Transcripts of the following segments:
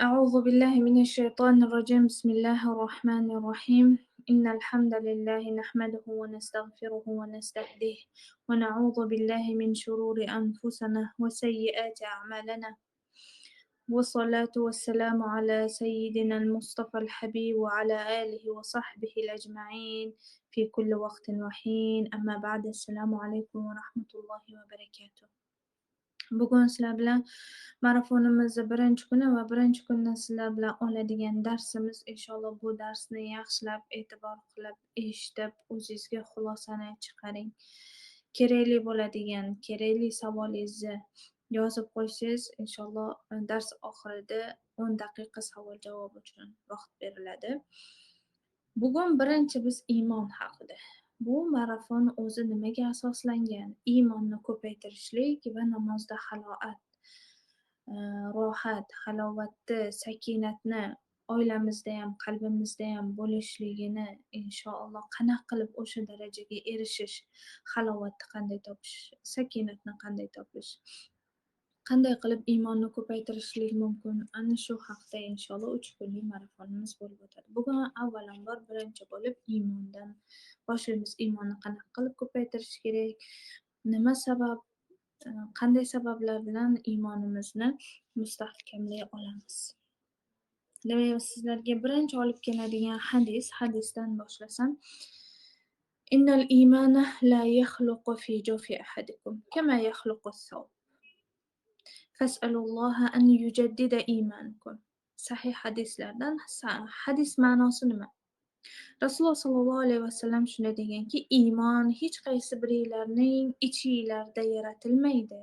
أعوذ بالله من الشيطان الرجيم. بسم الله الرحمن الرحيم. إن الحمد لله نحمده ونستغفره ونستهديه ونعوذ بالله من شرور أنفسنا وسيئات أعمالنا. والصلاة والسلام على سيدنا المصطفى الحبيب وعلى آله وصحبه الأجمعين في كل وقت وحين. أما بعد السلام عليكم ورحمة الله وبركاته. Bugun sizlar bilan marafonimizni birinchi kuni va birinchi kundan sizlar bilan oladigan darsimiz inshaalloh bu darsni yaxshilab e'tibor qilib eshitib o'zingizga xulosani chiqaring. Kerakli bo'ladigan kerakli savolingizni yozib qo'ysangiz inshaalloh e, dars oxirida o'n daqiqa savol javob uchun vaqt beriladi. Bugun birinchi biz iymon haqida. Bu marafon o'zi nimaga asoslangan? Iymonni ko'paytirishlik va namozda haloat, e, rohat, halovatni, sakinatni oilamizda ham, qalbimizda ham bo'lishligini inshaalloh qanaqa qilib o'sha darajaga erishish, halovatni qanday topish, sakinatni qanday topish qanday qilib iymonni ko'paytirishlik mumkin? Ana shu haqida inshaalloh uch kunlik marafonimiz bo'lib o'tadi. Bugun avvalambor birinchi bo'lib iymondan boshlaymiz. Iymonni qanaqa qilib ko'paytirish kerak? Nima sabab e, qanday sabablar bilan iymonimizni mustahkamlay olamiz? Demak sizlarga birinchi olib keladigan hadis hadisdan boshlasam. Innal imana la yakhluqu fi jawfi ahadikum kama yakhluqu thawb Fas'alulloha an yujaddida iymanakum. Sahih hadislardan hadis ma'nosi nima? Rasululloh sollallohu alayhi vasallam shunday deganki, iymon hech qaysi biringlarning ichinglarda yaratilmaydi.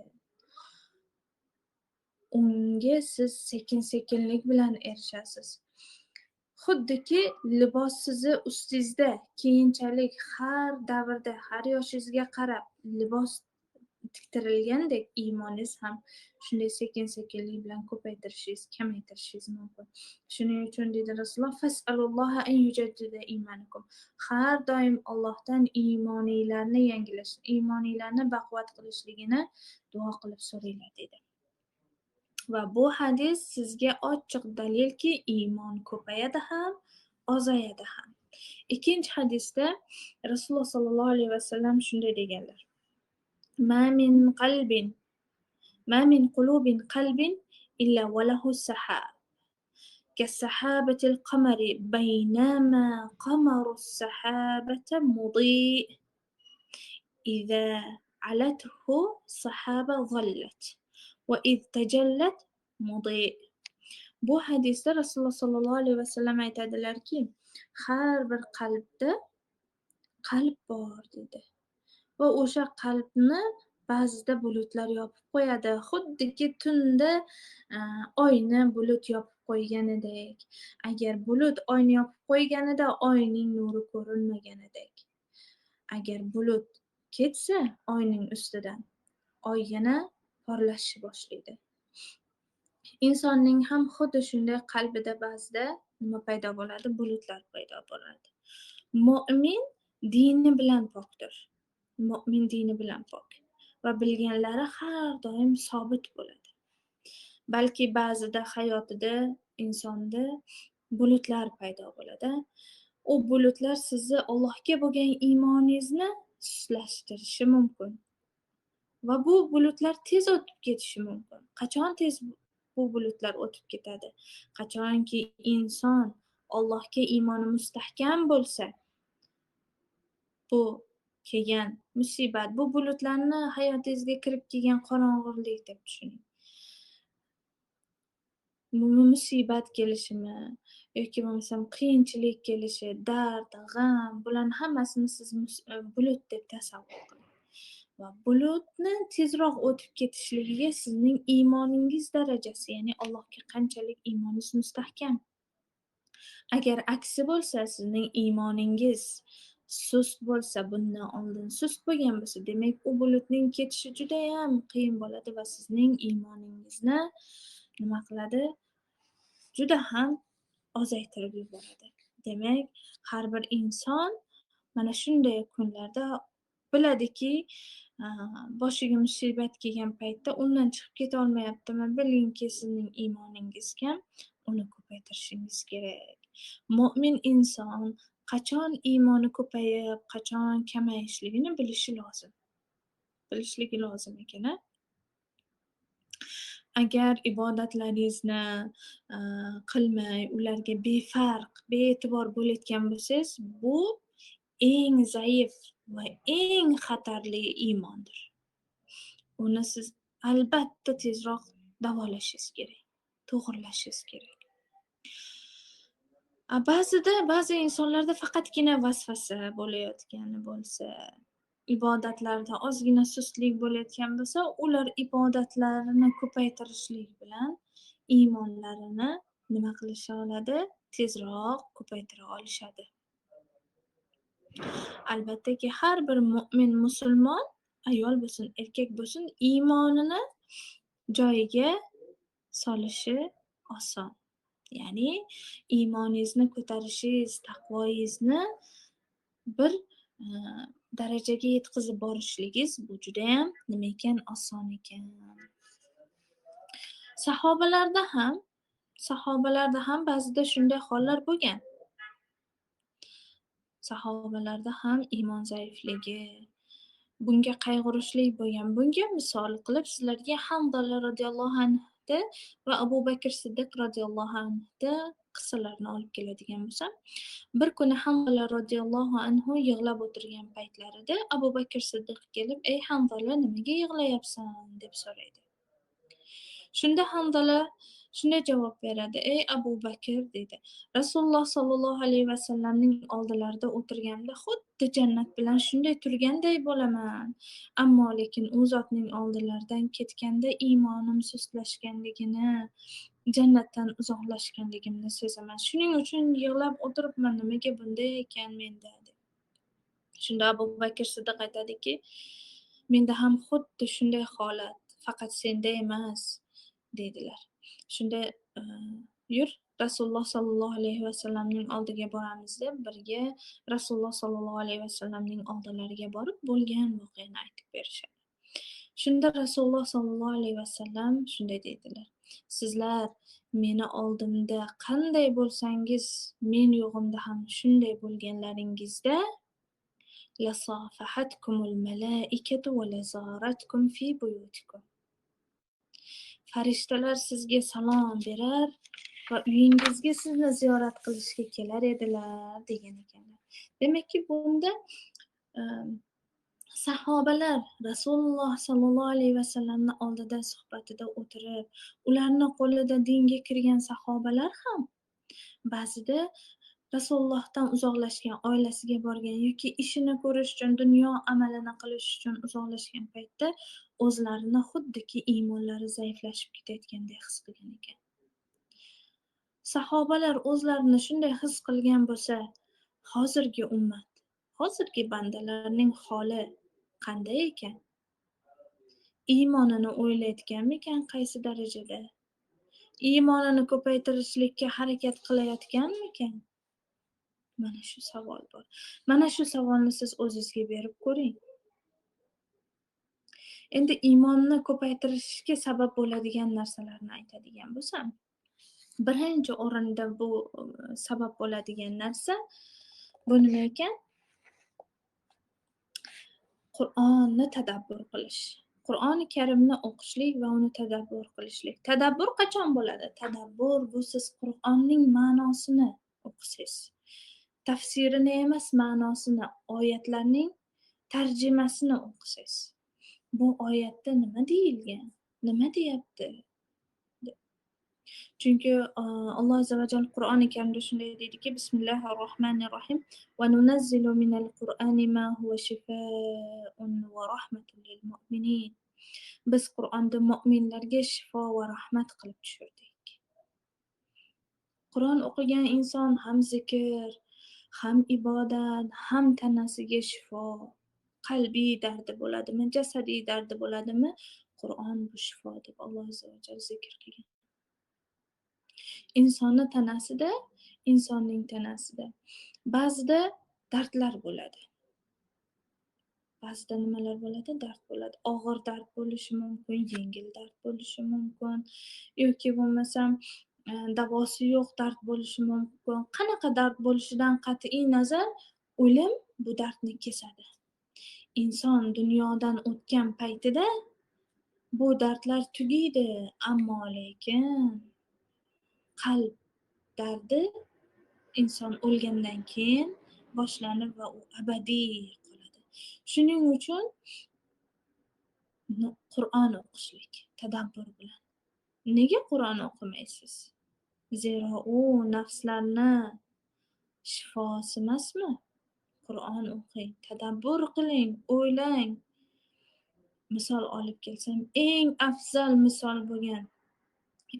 Unga siz sekin-sekinlik bilan erishasiz. Xuddiki libos sizni ustingizda keyinchalik har davrda, har yoshingizga qarab libos tiktirilgandek iymoningiz ham. Shunday sekin sekinlik bilan ko'paytirishingiz kamaytirishingiz mumkin. Shuning uchun deydi rasululloh har doim Allohdan iymoninglarni yangilash iymoninglarni baquvvat qilishligini duo qilib so'ranglar dedi. Va bu hadis sizga ochiq dalilki iymon ko'payadi ham ozayadi ham. Ikkinchi hadisda rasululloh sollallohu alayhi vasallam shunday deganlar. ما من قلب ما من قلوب قلب إلا وله سحاب كالسحابة القمر بينما قمر السحابة مضيء. إذا علته سحابة ظلت وإذ تجلت مضيء. Bu hadisda rasululloh sollallohu alayhi vasallam aytadilarki har bir qalbda qalb bor dedi. Va o'sha qalbni ba'zida bulutlar yopib qo'yadi. Xuddiki tunda e, oyni bulut yopib qo'yganidek. Agar bulut oyni yopib qo'yganida oyning nuri ko'rinmaganidek. Agar bulut ketsa oyning ustidan. Oy yana porlashni boshlaydi. Insonning ham xuddi shunday qalbida ba'zida nima paydo bo'ladi? Bulutlar paydo bo'ladi. Mo'min dini bilan pokdir mo'min dini bilan pok va bilganlari har doim sobit bo'ladi. Balki ba'zida hayotida insonda bulutlar paydo bo'ladi. U bulutlar sizni allohga bo'lgan iymoningizni sustlashtirishi mumkin va bu bulutlar tez o'tib ketishi mumkin. Qachon tez bu bulutlar o'tib ketadi? Qachonki inson allohga iymoni mustahkam bo'lsa bu kelgan musibat. Bu bulutlarni hayotingizga kirib kelgan qorong'ulik deb tushuning. Musibat kelishimi yoki bo'lmasam qiyinchilik kelishi dard g'am bularni hammasini siz e, bulut deb tasavvur qiling. Va bulutni tezroq o'tib ketishligiga sizning iymoningiz darajasi ya'ni allohga qanchalik iymoningiz mustahkam. Agar aksi bo'lsa sizning iymoningiz sust bo'lsa bundan oldin sust bo'lgan bo'lsa demak u bulutning ketishi judayam qiyin bo'ladi va sizning iymoningizni nima qiladi? Juda ham ozaytirib yuboradi. Demak har bir inson mana shunday kunlarda biladiki boshiga musibat kelgan paytda undan chiqib keta olmayaptimi? Bilingki sizning iymoningiz kam uni ko'paytirishingiz kerak. Mo'min inson qachon iymoni ko'payib qachon kamayishligini bilishi lozim. Bilishligi lozim ekan agar ibodatlaringizni e, qilmay ularga befarq bee'tibor bo'layotgan bo'lsangiz bu eng zaif va eng xatarli iymondir. Uni siz albatta tezroq davolashingiz kerak to'g'irlashingiz kerak. Ba'zida ba'zi insonlarda faqatgina vasvasa bo'layotgani bo'lsa ibodatlarda ozgina sustlik bo'layotgan bo'lsa ular ibodatlarini ko'paytirishlik bilan iymonlarini nima qilisha oladi? Tezroq ko'paytira olishadi. Albattaki har bir mo'min musulmon ayol bo'lsin erkak bo'lsin iymonini joyiga solishi oson. Ya'ni iymoningizni ko'tarishingiz taqvoyingizni bir e, darajaga yetkazib borishligingiz bu judayam nima ekan oson ekan. Sahobalarda ham sahobalarda ham ba'zida shunday hollar bo'lgan. Sahobalarda ham iymon zaifligi bunga qayg'urishlik bo'lgan. Bunga misol qilib sizlarga hamdala roziyallohu anhu va abu bakr siddiq roziyallohu anhu qissalarni olib keladigan bo'lsam bir kuni hamzala roziyallohu anhu yig'lab o'tirgan paytlarida abu bakr siddiq kelib ey hamzala nimaga yig'layapsan? deb so'raydi. Shunda hamzala shunday javob beradi ey abu bakr deydi. Rasululloh sollallohu alayhi vasallamning oldilarida o'tirganda xuddi jannat bilan shunday turganday bo'laman. Ammo lekin u zotning oldilaridan ketganda iymonim sustlashganligini jannatdan uzoqlashganligimni sezaman. Shuning uchun yig'lab o'tiribman. Nimaga bunday ekan menda? shunda abu bakr siddiq aytadiki menda ham xuddi shunday holat faqat senda emas deydilar. Shunda e, yur. Rasululloh sollallohu alayhi vasallamning oldiga boramiz deb birga rasululloh sollallohu alayhi vasallamning oldilariga borib bo'lgan voqeani aytib berishadi. Shunda rasululloh sollallohu alayhi vasallam shunday deydilar. Sizlar meni oldimda qanday bo'lsangiz men yo'g'imda ham shunday bo'lganlaringizda farishtalar sizga salom berar va uyingizga sizni ziyorat qilishga kelar edilar degan ekanlar. Demakki bunda ehm, sahobalar rasululloh sollallohu alayhi vasallamni oldida suhbatida o'tirib ularni qo'lida dinga kirgan sahobalar ham ba'zida rasulullohdan uzoqlashgan oilasiga borgan yoki ishini ko'rish uchun dunyo amalini qilish uchun uzoqlashgan paytda o'zlarini xuddiki iymonlari zaiflashib ketayotgandek his qilgan ekan. Sahobalar o'zlarini shunday his qilgan bo'lsa hozirgi ummat hozirgi bandalarning holi qanday ekan? Iymonini o'ylayotganmikan qaysi darajada? Iymonini ko'paytirishlikka harakat qilayotganmikan? Mana shu savol bor. Mana shu savolni siz o'zingizga berib ko'ring. Endi iymonni ko'paytirishga sabab bo'ladigan narsalarni aytadigan bo'lsam birinchi o'rinda bu e, sabab bo'ladigan narsa bu nima ekan qur'onni tadabbur qilish. Qur'oni karimni o'qishlik va uni tadabbur qilishlik. Tadabbur qachon bo'ladi? Tadabbur bu siz qur'onning ma'nosini o'qisangiz tafsirini emas ma'nosini oyatlarning tarjimasini o'qisangiz bu oyatda nima deyilgan? Nima deyapti? Chunki alloh azza va jalla qur'oni karimda shunday deydiki bismillahi rohmanir rohim va nunazzilu minal qur'ani ma huwa shifaun va rahmatun lil mu'minin. Biz qur'onni mo'minlarga shifo va rahmat qilib tushirdik qur'on o'qigan inson ham zikr ham ibodat ham tanasiga shifo qalbiy dardi bo'ladimi jasadiy dardi bo'ladimi? Qur'on bu shifo deb alloh azza vajal zikr qilgan. Insonni tanasida insonning tanasida. Ba'zida dardlar bo'ladi. Ba'zida nimalar bo'ladi? Dard bo'ladi. Og'ir dard bo'lishi mumkin yengil dard bo'lishi mumkin yoki bo'lmasam e, davosi yo'q dard bo'lishi mumkin. Qanaqa dard bo'lishidan qat'iy nazar o'lim bu dardni kesadi. Inson dunyodan o'tgan paytida bu dardlar tugaydi ammo lekin qalb dardi inson o'lgandan keyin boshlanib va u abadiy qoladi. Shuning uchun qur'on o'qishlik tadabbur bilan. Nega qur'on o'qimaysiz? Zero u nafslarni shifosi emasmi qur'on o'qing tadabbur qiling o'ylang. Misol olib kelsam eng afzal misol bo'lgan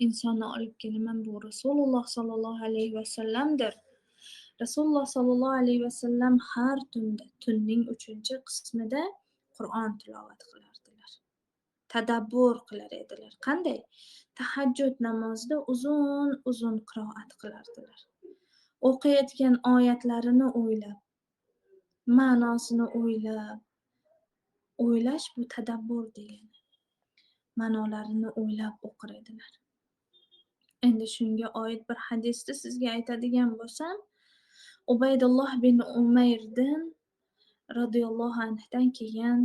insonni olib kelaman bu rasululloh sollallohu alayhi vasallamdir rasululloh sollallohu alayhi vasallam har tunda tunning uchinchi qismida qur'on tilovat qilardilar tadabbur qilar edilar qanday? Tahajjud namozida uzun uzun qiroat qilardilar o'qiyotgan oyatlarini o'ylab ma'nosini o'ylab o'ylash bu tadabbur degani. Ma'nolarini o'ylab o'qir edilar. Endi shunga oid bir hadisni sizga aytadigan bo'lsam ubaydulloh bin umayrdan roziyallohu anhudan kelgan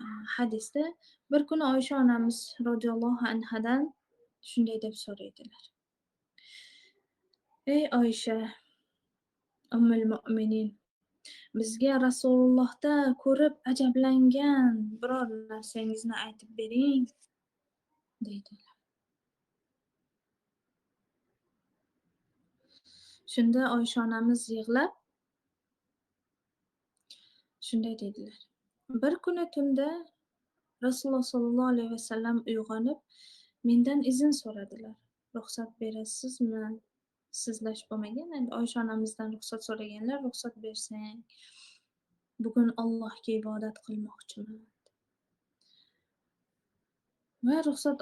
e, hadisda bir kuni oysha onamiz roziyallohu anhadan shunday deb so'raydilar. Ey oysha ummul mo'minin bizga rasulullohda ko'rib ajablangan biror narsangizni aytib bering deydilar. Shunda oysha onamiz yig'lab shunday dedilar. Bir kuni tunda rasululloh sollallohu alayhi vasallam uyg'onib mendan izn so'radilar. Ruxsat berasizmi sizlash bo'lmagan endi oysha onamizdan ruxsat so'raganlar ruxsat bersang bugun allohga ibodat qilmoqchiman. Va ruxsat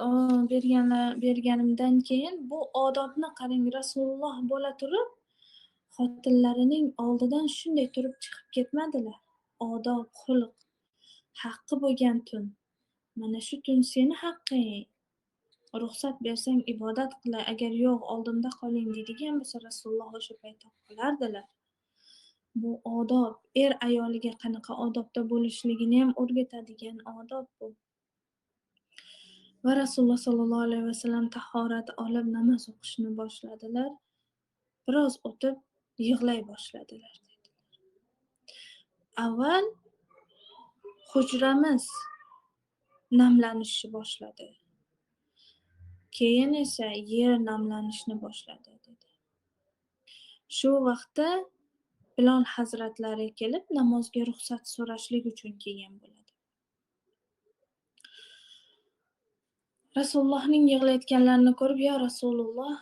berganlar berganimdan keyin bu odobni qarang rasululloh bo'la turib xotinlarining oldidan shunday turib chiqib ketmadilar. Odob xulq haqqi bo'lgan tun. Mana shu tun seni haqqing. Ruxsat bersang ibodat qilay agar yo'q oldimda qoling deydigan bo'lsa rasululloh o'sha paytda qolardilar. Bu odob er ayoliga qanaqa odobda bo'lishligini ham o'rgatadigan odob bu. Va rasululloh sollallohu alayhi vasallam tahorat olib namoz o'qishni boshladilar. Biroz o'tib yig'lay boshladilar avval hujramiz namlanishni boshladi. Keyin esa yer namlanishni boshladi dedi. Shu vaqtda bilon hazratlari kelib namozga ruxsat so'rashlik uchun kelgan bo'ladi. Rasulullohning yig'layotganlarini ko'rib yo rasululloh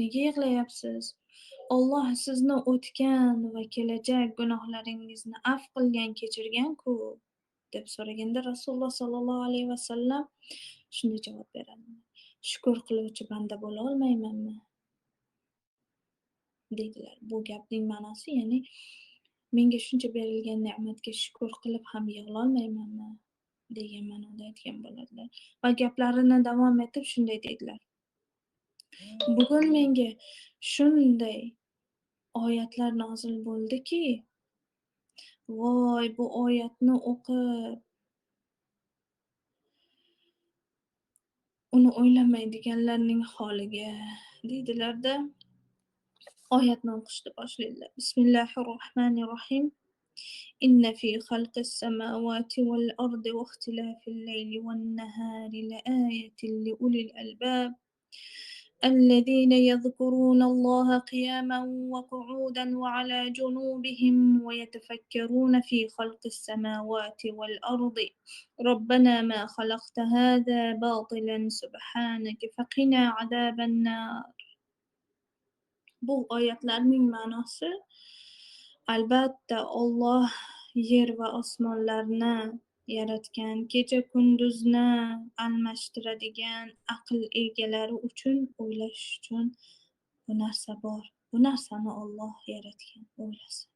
nega yig'layapsiz? Olloh sizni o'tgan va kelajak gunohlaringizni af qilgan kechirganku deb so'raganda rasululloh sollallohu alayhi vasallam shunday javob beradilar shukur qiluvchi banda bo'la olmaymanmi? Deydilar. Bu gapning ma'nosi ya'ni menga shuncha berilgan ne'matga shukur qilib ham yig'lolmaymanmi degan ma'noda aytgan bo'ladilar. Va gaplarini davom etib shunday deydilar. bugun menga shunday oyatlar nozil bo'ldiki voy bu oyatni o'qib uni o'ylamaydiganlarning holiga deydilarda oyatni o'qishni boshlaydilar bismillahi rohmanir rohim إن في خلق السماوات والأرض واختلاف الليل والنهار لآية لأولي الألباب الذين يذكرون الله قياما وقعودا وعلى جنوبهم ويتفكرون في خلق السماوات والأرض. ربنا ما خلقت هذا باطلا سبحانك فقنا عذاب النار. Bu oyatlarning ma'nosi albatta Alloh yer va osmonlarni yaratgan kecha kunduzni almashtiradigan aql egalari uchun o'ylash uchun bu narsa bor bu narsani Alloh yaratgan o'ylasin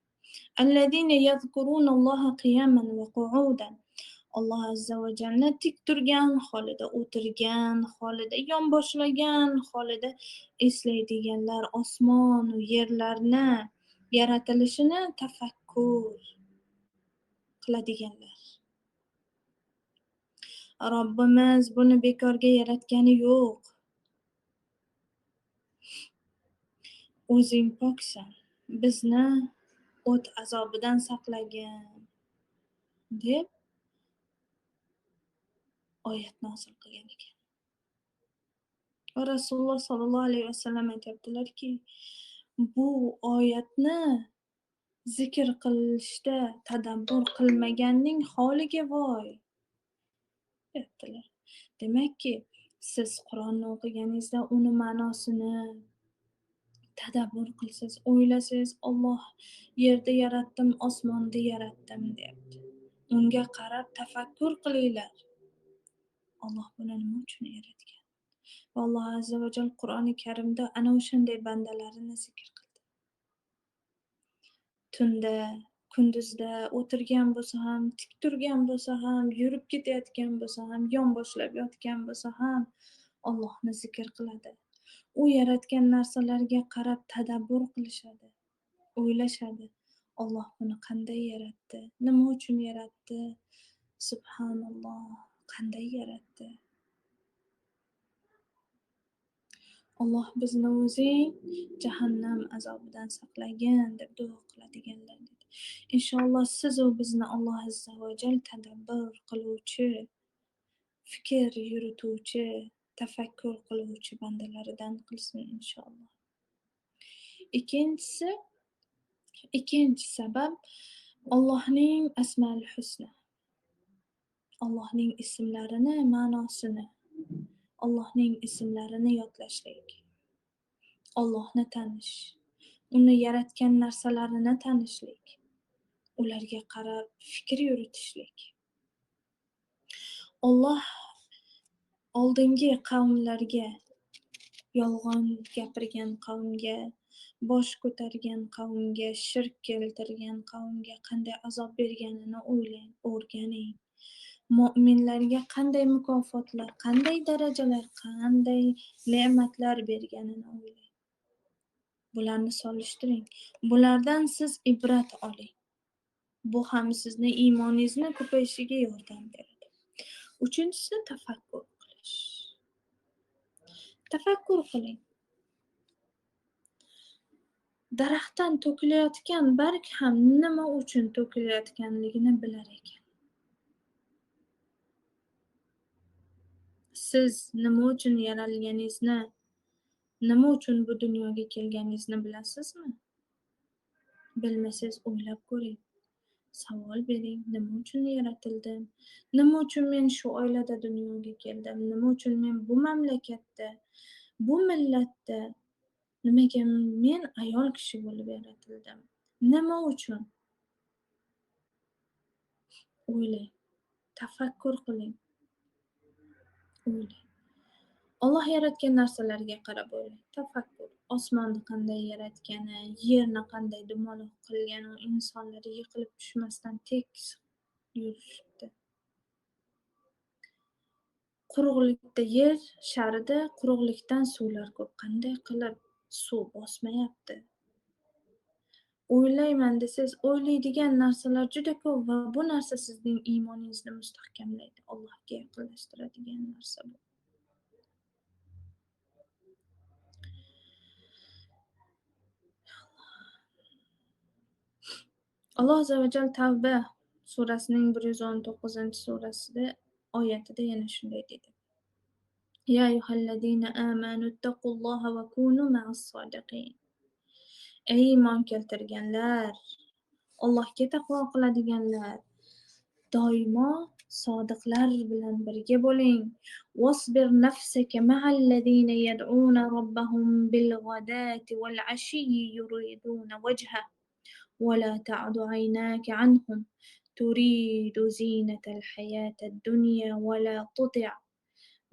الذين يذكرون الله قياما وقعودا alloh azza va jalla tik turgan holida o'tirgan holida yonboshlagan holida eslaydiganlar osmonu yerlarni yaratilishini tafakkur qiladiganlar Robbimiz buni bekorga yaratgani yo'q. O'zing poksan bizni o't azobidan saqlagin deb oyat nozil qilgan ekan. Va rasululloh sollallohu alayhi vasallam aytyaptilarki bu oyatni zikr qilishda tadabbur qilmaganning holiga voy. Deyaptilar demakki siz qur'onni o'qiganingizda uni ma'nosini tadabbur qilsangiz o'ylasangiz olloh yerda yaratdim osmonni yaratdim deyapti. Unga qarab tafakkur qilinglar. Olloh buni nima uchun yaratgan? Va alloh azza va jal qur'oni karimda ana o'shanday bandalarini zikr qildi. Tunda kunduzda o'tirgan bo'lsa ham tik turgan bo'lsa ham yurib ketayotgan bo'lsa ham yonboshlab yotgan bo'lsa ham ollohni zikr qiladi. U yaratgan narsalarga qarab tadabbur qilishadi o'ylashadi. Olloh buni qanday yaratdi? Nima uchun yaratdi? Subhanalloh qanday yaratdi? Alloh bizni o'zing jahannam azobidan saqlagin deb duo qiladiganlar dedi. Inshaalloh sizu bizni alloh azza va jal tadabbur qiluvchi fikr yurituvchi tafakkur qiluvchi bandalaridan qilsin inshaalloh. Ikkinchisi ikkinchi sabab allohning asmal husna. Allohning ismlarini ma'nosini. Allohning ismlarini yodlashlik. Ollohni tanish. Uni yaratgan narsalarini tanishlik. Ularga qarab fikr yuritishlik. Olloh oldingi qavmlarga yolg'on gapirgan qavmga bosh ko'targan qavmga shirk keltirgan qavmga qanday azob berganini o'ylang o'rganing. Mo'minlarga qanday mukofotlar qanday darajalar qanday ne'matlar berganini o'ylang. Bularni solishtiring. Bulardan siz ibrat oling. Bu ham sizni iymoningizni ko'payishiga yordam beradi. Uchinchisi tafakkur qilish. Tafakkur qiling. Daraxtdan to'kilayotgan barg ham nima uchun to'kilayotganligini bilar ekan. Siz nima uchun yaralganingizni nima uchun bu dunyoga kelganingizni bilasizmi? Bilmasangiz o'ylab ko'ring. Savol bering nima uchun yaratildim? Nima uchun men shu oilada dunyoga keldim? Nima uchun men bu mamlakatda bu millatda nimaga men ayol kishi bo'lib yaratildim? Nima uchun? O'ylang tafakkur qiling. O'ylang olloh yaratgan narsalarga qarab o'ylang tafakkur osmonni qanday yaratgani yerni qanday dumaloq qilgani insonlar yiqilib tushmasdan tekis yurishibdi. Quruqlikda yer sharida quruqlikdan suvlar ko'p. Qanday qilib suv bosmayapti? o'ylayman desangiz o'ylaydigan narsalar juda ko'p va bu narsa sizning iymoningizni mustahkamlaydi allohga yaqinlashtiradigan narsa bu alloh azza va jal tavba surasining bir yuz o'n to'qqizinchi surasida oyatida yana shunday dedi يا أيها الذين آمنوا اتقوا الله وكونوا مع الصادقين ey iymon keltirganlar allohga taqvo qiladiganlar doimo sodiqlar bilan birga bo'ling واصبر نفسك مع الذين يدعون ربهم بالغداة والعشي يريدون وجهه. ولا تعد عيناك عنهم. تريد زينة الحياة الدنيا ولا تطع.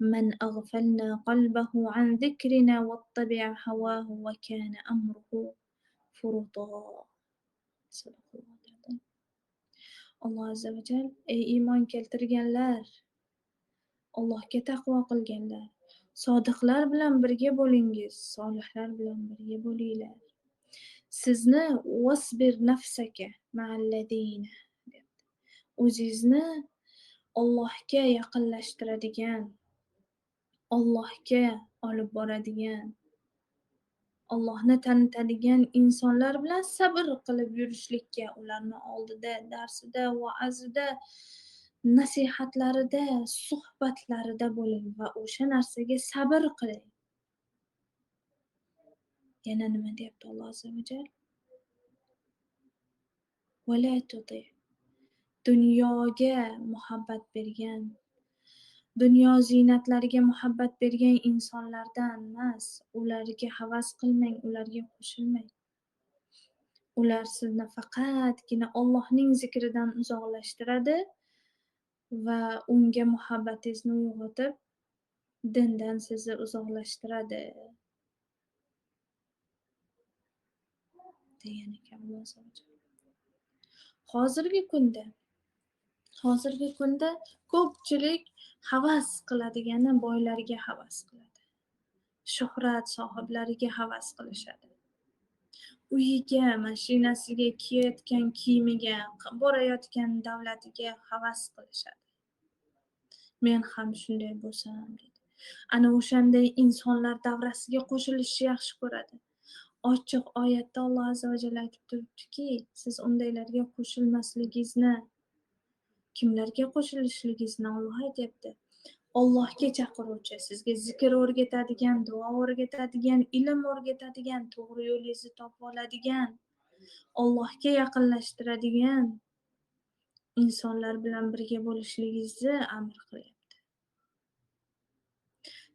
من أغفلنا قلبه عن ذكرنا واتبع هواه وكان أمره furuto. Alloh azza va jall ey iymon keltirganlar, Allohga taqvo qilganlar, sodiqlar bilan birga bo'lingiz, solihlar bilan birga bo'linglar. Sizni wasbir nafsaka ma'alladina debdi. O'zingizni Allohga yaqinlashtiradigan, Allohga olib boradigan Allohni tanitadigan insonlar bilan sabr qilib yurishlikka ularni oldida darsida va'azida, nasihatlarida suhbatlarida bo'ling va o'sha narsaga sabr qiling. Yana nima deyapti alloh azza va tuti. Dunyoga muhabbat bergan dunyo ziynatlariga muhabbat bergan insonlardan emas. Ularga havas qilmang ularga qo'shilmang. Ular sizni faqatgina ollohning zikridan uzoqlashtiradi va unga muhabbatingizni uyg'otib dindan sizni uzoqlashtiradi. Degan ekan hozirgi kunda hozirgi kunda ko'pchilik havas qiladigani boylarga havas qiladi. Shuhrat sohiblariga havas qilishadi. Uyiga mashinasiga kiyayotgan kiyimiga borayotgan davlatiga havas qilishadi. Men ham shunday bo'lsam deydi ana o'shanday insonlar davrasiga qo'shilishni yaxshi ko'radi. Ochiq oyatda alloh azza va jalla aytib turibdiki siz undaylarga qo'shilmasligingizni kimlarga qo'shilishligingizni olloh aytyapti. Ollohga chaqiruvchi sizga zikr o'rgatadigan duo o'rgatadigan ilm o'rgatadigan to'g'ri yo'lingizni topib oladigan ollohga yaqinlashtiradigan insonlar bilan birga bo'lishligingizni amr qilyapti.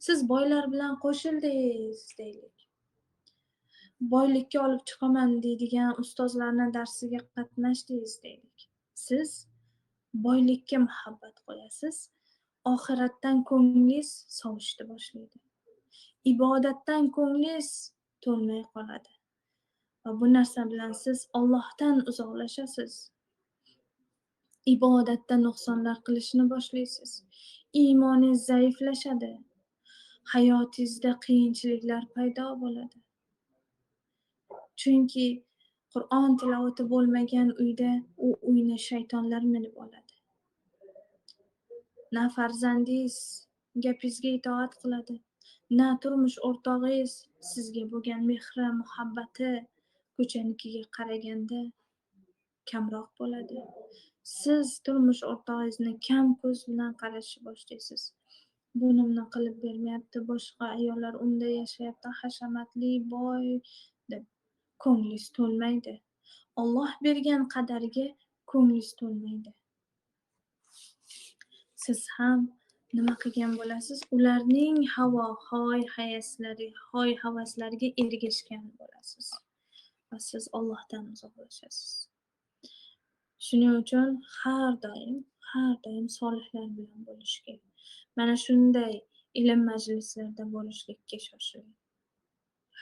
Siz boylar bilan qo'shildingiz deylik. Boylikka olib chiqaman deydigan ustozlarni darsiga qatnashdingiz deylik. Siz boylikka muhabbat qo'yasiz oxiratdan ko'nglingiz sovishni boshlaydi. Ibodatdan ko'nglingiz to'lmay qoladi va bu narsa bilan siz ollohdan uzoqlashasiz. Ibodatda nuqsonlar qilishni boshlaysiz. Iymoningiz zaiflashadi hayotingizda qiyinchiliklar paydo bo'ladi. Chunki qur'on tilovati bo'lmagan uyda u uyni shaytonlar minib oladi. Na farzandingiz gapingizga itoat qiladi na turmush o'rtog'ingiz sizga bo'lgan mehri muhabbati ko'chanikiga qaraganda kamroq bo'ladi. Siz turmush o'rtog'ingizni kam ko'z bilan qarashni boshlaysiz. Bu nima qilib bermayapti? Boshqa ayollar unda yashayapti hashamatli boy deb. Ko'nglingiz to'lmaydi. Olloh bergan qadariga ko'nglingiz to'lmaydi. Siz ham nima qilgan bo'lasiz? Ularning havo hoy hayaslari hoy havaslariga ergashgan bo'lasiz. Va siz ollohdan uzoqlashasiz shuning uchun har doim har doim solihlar bilan bo'lishga mana shunday ilm majlislarida bo'lishlikka shoshiling.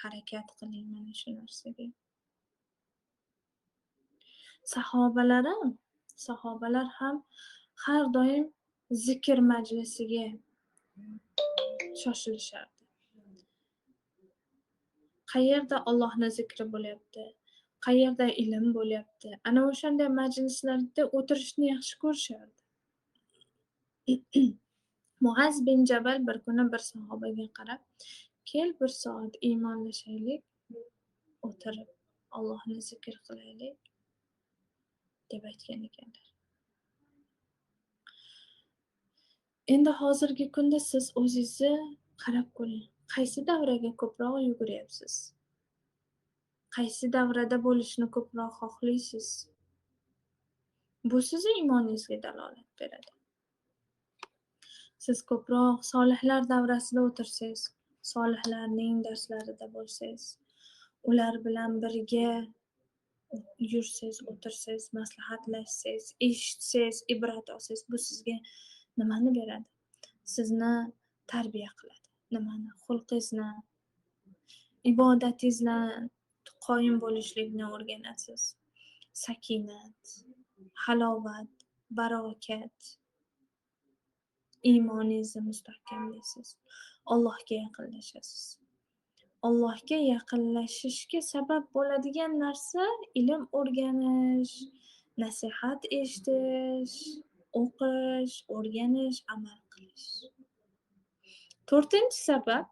Harakat qiling mana shu narsaga. Sahobalarim sahobalar ham har doim zikr majlisiga shoshilishardi. Qayerda ollohni zikri bo'lyapti? Qayerda ilm bo'lyapti? Ana o'shanday majlislarda o'tirishni yaxshi ko'rishardi. Muaz bin jabal bir kuni bir sahobaga qarab kel bir soat iymonlashaylik o'tirib allohni zikr qilaylik deb aytgan ekanlar. Endi hozirgi kunda siz o'zingizni qarab ko'ring. Qaysi davraga ko'proq yuguryapsiz? Qaysi davrada bo'lishni ko'proq xohlaysiz? Bu sizni iymoningizga dalolat beradi. Siz ko'proq solihlar davrasida o'tirsangiz solihlarning darslarida bo'lsangiz ular bilan birga yursangiz o'tirsangiz maslahatlashsangiz eshitsangiz ibrat olsangiz bu sizga nimani beradi? Sizni tarbiya qiladi. Nimani? Xulqingizni ibodatingiz qoyim bo'lishlikni o'rganasiz. Sakinat halovat barokat iymoningizni mustahkamlaysiz. Allohga yaqinlashasiz. Allohga yaqinlashishga sabab bo'ladigan narsa ilm o'rganish nasihat eshitish o'qish o'rganish amal qilish. To'rtinchi sabab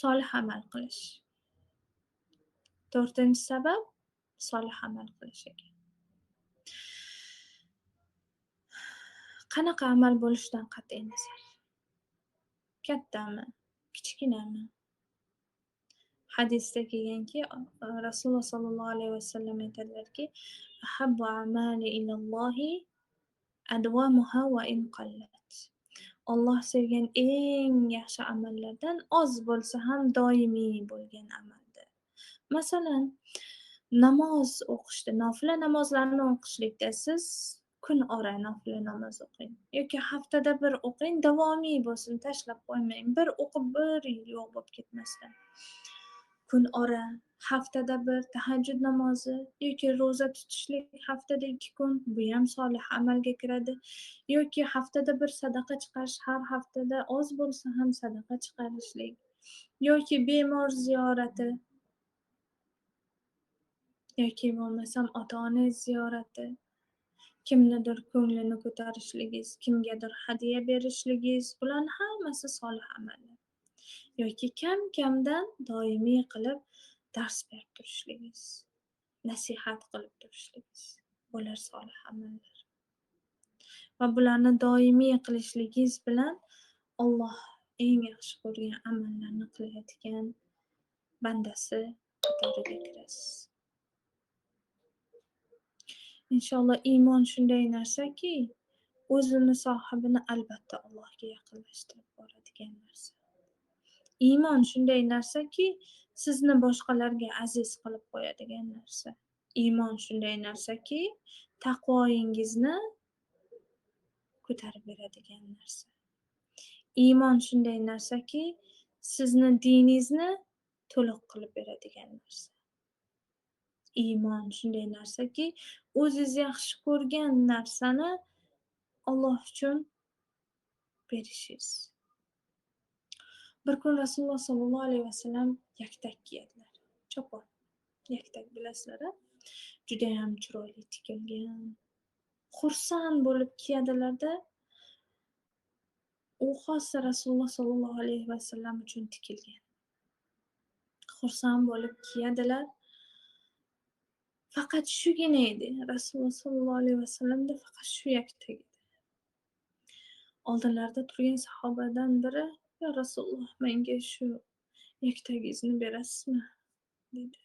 solih amal qilish. To'rtinchi sabab solih amal qilish ekan qanaqa amal bo'lishidan qat'iy nazar. Kattami kichkinami? Hadisda kelganki rasululloh sollallohu alayhi vasallam aytadilarki ahabbu amali ilallohi advamuha va in qallat. Olloh sevgan eng yaxshi amallardan oz bo'lsa ham doimiy bo'lgan amaldir. Masalan namoz o'qishda nofila namozlarni o'qishlikda siz kun ora nafli namoz o'qing. Yoki haftada bir o'qing davomiy bo'lsin tashlab qo'ymang. Bir o'qib bir yil yo'q bo'lib ketmasdan. Kun ora haftada bir tahajjud namozi yoki ro'za tutishlik haftada ikki kun bu ham solih amalga kiradi. Yoki haftada bir sadaqa chiqarish har haftada oz bo'lsa ham sadaqa chiqarishlik. Yoki bemor ziyorati yoki bo'lmasam ota ona ziyorati kimnidir ko'nglini ko'tarishligingiz kimgadir hadya berishligingiz bularni hammasi solih amallar yoki kam kamdan doimiy qilib dars berib turishligingiz nasihat qilib turishligingiz bular solih amallar. Va bularni doimiy qilishligingiz bilan olloh eng yaxshi ko'rgan amallarni qilayotgan bandasi qatoriga kirasiz. Inshaalloh iymon shunday narsaki o'zini sohibini albatta allohga yaqinlashtirib boradigan narsa. Iymon shunday narsaki sizni boshqalarga aziz qilib qo'yadigan narsa. Iymon shunday narsaki taqvoyingizni ko'tarib beradigan narsa. Iymon shunday narsaki sizni diningizni to'liq qilib beradigan narsa. Iymon shunday narsaki o'ziz yaxshi ko'rgan narsani olloh uchun berishingiz. Bir kun rasululloh sollallohu alayhi vasallam yaktak kiyadilar chopon. Yaktak bilasizlar a judayam chiroyli tikilgan xursand bo'lib kiyadilarda u xos rasululloh sollallohu alayhi vasallam uchun tikilgan. Xursand bo'lib kiyadilar. Faqat shugina edi rasululloh sollallohu alayhi vasallamda faqat shu yaktak edi oldinlarida turgan sahobadan biri yo rasululloh menga shu yaktagingizni berasizmi dedi.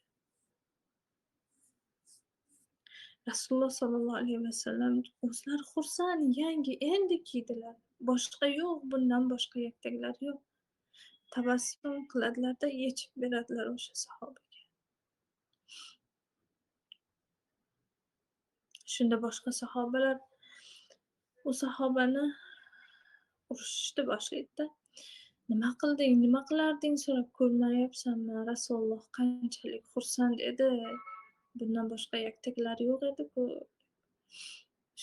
Rasululloh sollallohu alayhi vasallam o'zlari xursand yangi endi kiydilar. Boshqa yo'q bundan boshqa yaktaklar yo'q. Tabassum qiladilarda yechib beradilar o'sha sahoba shunda boshqa sahobalar u sahobani urishishni boshlaydida nima qilding nima qilarding so'rab ko'rmayapsanmi? Rasululloh qanchalik xursand edi? Bundan boshqa yaktaklari yo'q ediku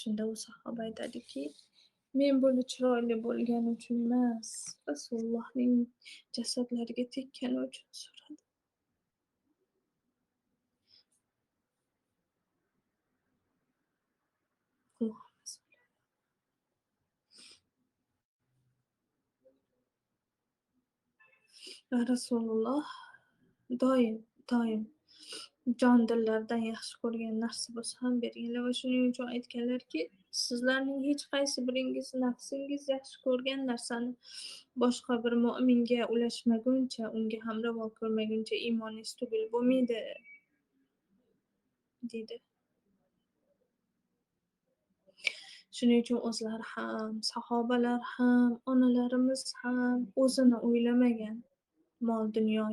shunda u sahoba aytadiki men buni chiroyli bo'lgani uchun emas rasulullohning jasadlariga tekkani uchun so'radim va rasululloh doim doim. Jon dillaridan yaxshi ko'rgan narsa bo'lsa ham berganlar va shuning uchun aytganlarki sizlarning hech qaysi biringiz nafsingiz yaxshi ko'rgan narsani boshqa bir mo'minga ulashmaguncha unga ham ravo ko'rmaguncha iymoningiz tugul bo'lmaydi deydi. Shuning uchun o'zlari ham sahobalar ham onalarimiz ham o'zini o'ylamagan. Mol dunyo